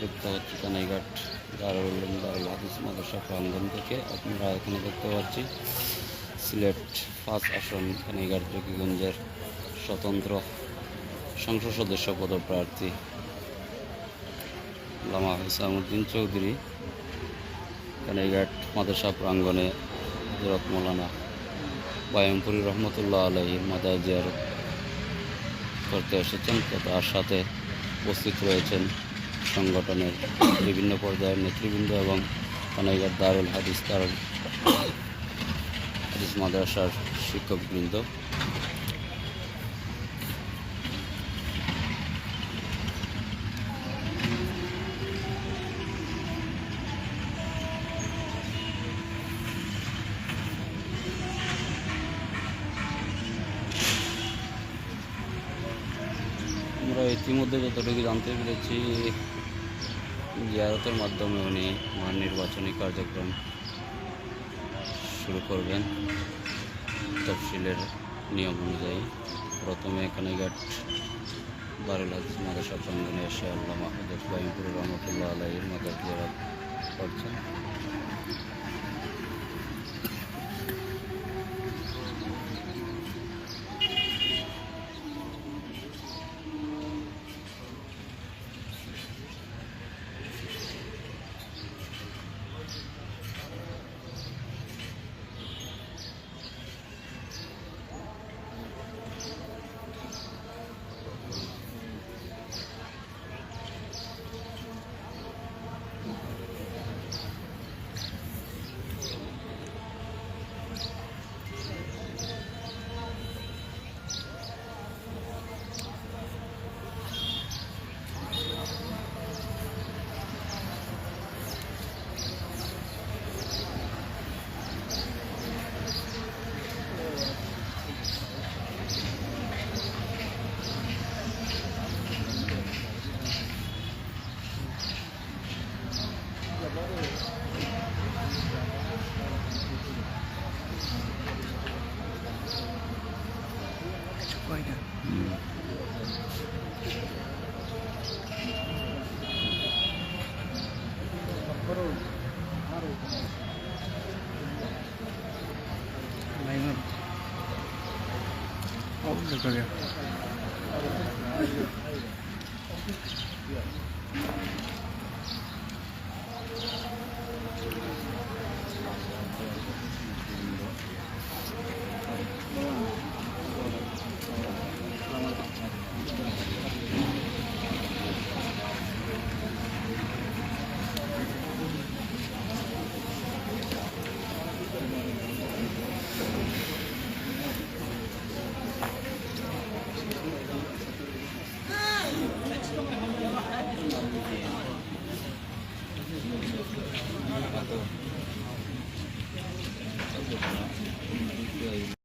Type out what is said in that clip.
দেখতে পাচ্ছি কানাইঘাট দারুল দারুল হাদিস মাদ্রাসা প্রাঙ্গন থেকে। আপনারা এখানে দেখতে পাচ্ছি, সিলেট পাঁচ আসন, কানাইঘাট জকিগঞ্জের স্বতন্ত্র সংসদ সদস্য পদপ্রার্থী লামা হিসামুদ্দিন চৌধুরী, কানাইঘাট মাদ্রাসা প্রাঙ্গনে হজরত মৌলানা বায়মপুরি রহমতুল্লাহ আলহীর মাদার জিয়ারত করতে এসেছেন, তো তার সাথে উপস্থিত রয়েছেন সংগঠনের বিভিন্ন পর্যায়ের নেতৃবৃন্দ এবং অনেকের দারুল হাদিস দারুল হাদিস মাদ্রাসার শিক্ষকবৃন্দ। আমরা ইতিমধ্যে যতটুকু জানতে পেরেছি, জিয়ারতের মাধ্যমে উনি ওনার নির্বাচনী কার্যক্রম শুরু করবেন। তফসিলের নিয়ম অনুযায়ী। প্রথমে এখানে ঘাট বারুল হাদিস মাদ্রাসা প্রাঙ্গনে এসে আল্লাহ মাহমুদ বাইমপুর রহমতুল্লাহ আলাইয়ের মাদার জিয়ারত করছেন। 하나로 하나로 라인은